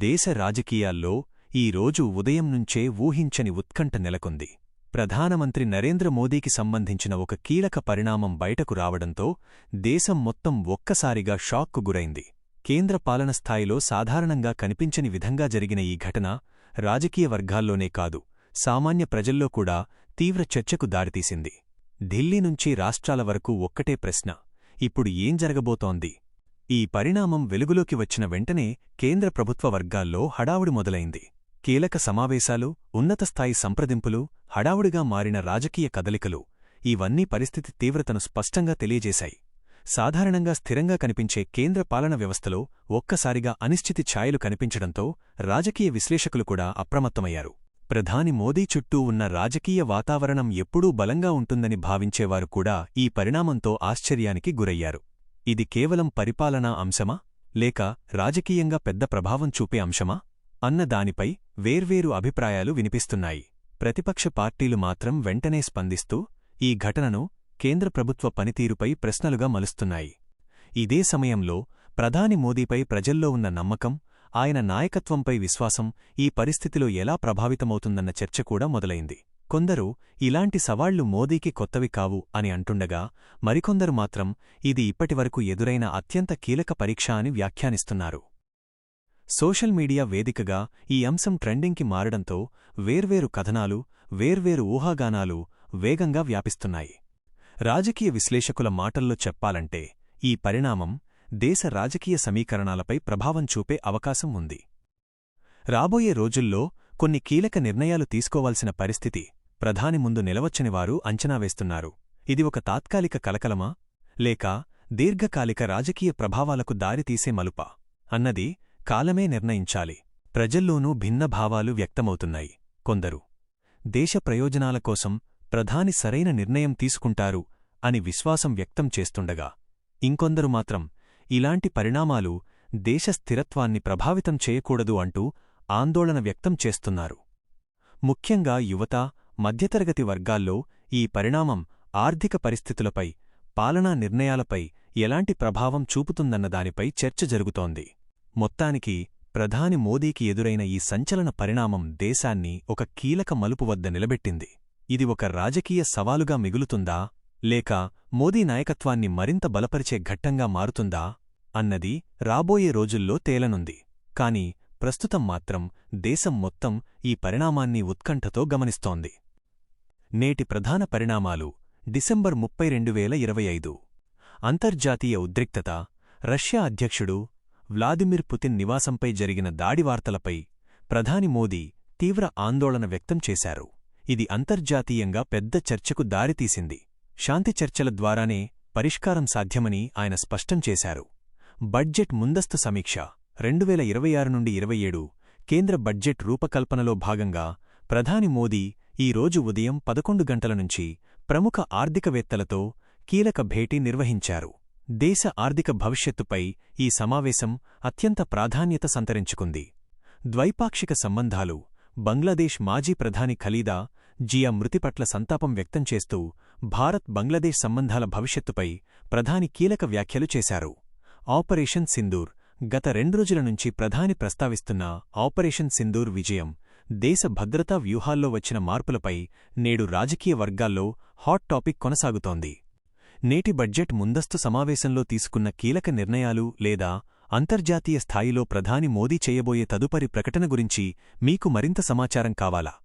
దేశ రాజకీయాల్లో ఈ రోజు ఉదయం నుంచే ఊహించని ఉత్కంఠ నెలకొంది. ప్రధానమంత్రి నరేంద్ర మోదీకి సంబంధించిన ఒక కీలక పరిణామం బయటకు రావడంతో దేశం మొత్తం ఒక్కసారిగా షాక్కు గురైంది. కేంద్ర పాలన స్థాయిలో సాధారణంగా కనిపించని విధంగా జరిగిన ఈ ఘటన రాజకీయ వర్గాల్లోనే కాదు సామాన్య ప్రజల్లో కూడా తీవ్ర చర్చకు దారితీసింది. ఢిల్లీ నుంచి రాష్ట్రాల వరకు ఒక్కటే ప్రశ్న ఇప్పుడు ఏం జరగబోతోంది? ఈ పరిణామం వెలుగులోకి వచ్చిన వెంటనే కేంద్ర ప్రభుత్వ వర్గాల్లో హడావుడి మొదలైంది. కీలక సమావేశాలు ఉన్నతస్థాయి సంప్రదింపులు హడావుడిగా మారిన రాజకీయ కదలికలు ఇవన్నీ పరిస్థితి తీవ్రతను స్పష్టంగా తెలియజేశాయి. సాధారణంగా స్థిరంగా కనిపించే కేంద్ర పాలన వ్యవస్థలో ఒక్కసారిగా అనిశ్చితి ఛాయలు కనిపించడంతో రాజకీయ విశ్లేషకులు కూడా అప్రమత్తమయ్యారు. ప్రధాని మోదీ చుట్టూ ఉన్న రాజకీయ వాతావరణం ఎప్పుడూ బలంగా ఉంటుందని భావించేవారు కూడా ఈ పరిణామంతో ఆశ్చర్యానికి గురయ్యారు. ఇది కేవలం పరిపాలనా అంశమా? లేక రాజకీయంగా పెద్ద ప్రభావం చూపే అంశమా? అన్న దానిపై వేర్వేరు అభిప్రాయాలు వినిపిస్తున్నాయి. ప్రతిపక్ష పార్టీలు మాత్రం వెంటనే స్పందిస్తూ ఈ ఘటనను కేంద్ర ప్రభుత్వ పనితీరుపై ప్రశ్నలుగా మలుస్తున్నాయి. ఇదే సమయంలో ప్రధాని మోదీపై ప్రజల్లో ఉన్న నమ్మకం ఆయన నాయకత్వంపై విశ్వాసం ఈ పరిస్థితిలో ఎలా ప్రభావితమవుతుందన్న చర్చ కూడా మొదలైంది. కొందరు ఇలాంటి సవాళ్ళు మోదీకి కొత్తవి కావు అని అంటుండగా మరికొందరు మాత్రం ఇది ఇప్పటివరకు ఎదురైన అత్యంత కీలక పరీక్ష అని వ్యాఖ్యానిస్తున్నారు. సోషల్ మీడియా వేదికగా ఈ అంశం ట్రెండింగ్కి మారడంతో వేర్వేరు కథనాలు వేర్వేరు ఊహాగానాలు వేగంగా వ్యాపిస్తున్నాయి. రాజకీయ విశ్లేషకుల మాటల్లో చెప్పాలంటే ఈ పరిణామం దేశ రాజకీయ సమీకరణాలపై ప్రభావం చూపే అవకాశం ఉంది. రాబోయే రోజుల్లో కొన్ని కీలక నిర్ణయాలు తీసుకోవాల్సిన పరిస్థితి ప్రధాని ముందు నిలవచ్చనివారు అంచనా వేస్తున్నారు. ఇది ఒక తాత్కాలిక కలకలమా? లేక దీర్ఘకాలిక రాజకీయ ప్రభావాలకు దారితీసే మలుపా? అన్నది కాలమే నిర్ణయించాలి. ప్రజల్లోనూ భిన్న భావాలు వ్యక్తమవుతున్నాయి. కొందరు దేశ ప్రయోజనాల కోసం ప్రధాని సరైన నిర్ణయం తీసుకుంటారు అని విశ్వాసం వ్యక్తం చేస్తుండగా ఇంకొందరు మాత్రం ఇలాంటి పరిణామాలు దేశ స్థిరత్వాన్ని ప్రభావితం చేయకూడదు అంటూ ఆందోళన వ్యక్తం చేస్తున్నారు. ముఖ్యంగా యువత మధ్యతరగతి వర్గాల్లో ఈ పరిణామం ఆర్థిక పరిస్థితులపై పాలనా నిర్ణయాలపై ఎలాంటి ప్రభావం చూపుతుందన్న దానిపై చర్చ జరుగుతోంది. మొత్తానికి ప్రధాని మోదీకి ఎదురైన ఈ సంచలన పరిణామం దేశాన్ని ఒక కీలక మలుపు వద్ద నిలబెట్టింది. ఇది ఒక రాజకీయ సవాలుగా మిగులుతుందా లేక మోదీ నాయకత్వాన్ని మరింత బలపరిచే ఘట్టంగా మారుతుందా? అన్నది రాబోయే రోజుల్లో తేలనుంది. కాని ప్రస్తుతం మాత్రం దేశం మొత్తం ఈ పరిణామాన్ని ఉత్కంఠతో గమనిస్తోంది. నేటి ప్రధాన పరిణామాలు డిసెంబర్ ముప్పై రెండు వేల ఇరవై ఐదు. అంతర్జాతీయ ఉద్రిక్తత రష్యా అధ్యక్షుడు వ్లాదిమిర్ పుతిన్ నివాసంపై జరిగిన దాడి వార్తలపై ప్రధాని మోదీ తీవ్ర ఆందోళన వ్యక్తం చేశారు. ఇది అంతర్జాతీయంగా పెద్ద చర్చకు దారితీసింది. శాంతి చర్చల ద్వారానే పరిష్కారం సాధ్యమని ఆయన స్పష్టం చేశారు. బడ్జెట్ ముందస్తు సమీక్ష. రెండువేల ఇరవై ఆరు నుండి ఇరవై ఏడు కేంద్ర బడ్జెట్ రూపకల్పనలో భాగంగా ప్రధాని మోదీ ఈ రోజు ఉదయం పదకొండు గంటల నుంచి ప్రముఖ ఆర్థికవేత్తలతో కీలక భేటీ నిర్వహించారు. దేశ ఆర్థిక భవిష్యత్తుపై ఈ సమావేశం అత్యంత ప్రాధాన్యత సంతరించుకుంది. ద్వైపాక్షిక సంబంధాలు బంగ్లాదేశ్ మాజీ ప్రధాని ఖలీదా జియా మృతిపట్ల సంతాపం వ్యక్తం చేస్తూ భారత్ బంగ్లాదేశ్ సంబంధాల భవిష్యత్తుపై ప్రధాని కీలక వ్యాఖ్యలు చేశారు. ఆపరేషన్ సింధూర్. గత రెండు రోజుల నుంచి ప్రధాని ప్రస్తావిస్తున్న ఆపరేషన్ సింధూర్ విజయం దేశ భద్రతా వ్యూహాల్లో వచ్చిన మార్పులపై నేడు రాజకీయ వర్గాల్లో హాట్ టాపిక్ కొనసాగుతోంది. నేటి బడ్జెట్ ముందస్తు సమావేశంలో తీసుకున్న కీలక నిర్ణయాలు లేదా అంతర్జాతీయ స్థాయిలో ప్రధాని మోదీ చేయబోయే తదుపరి ప్రకటన గురించి మీకు మరింత సమాచారం కావాలా?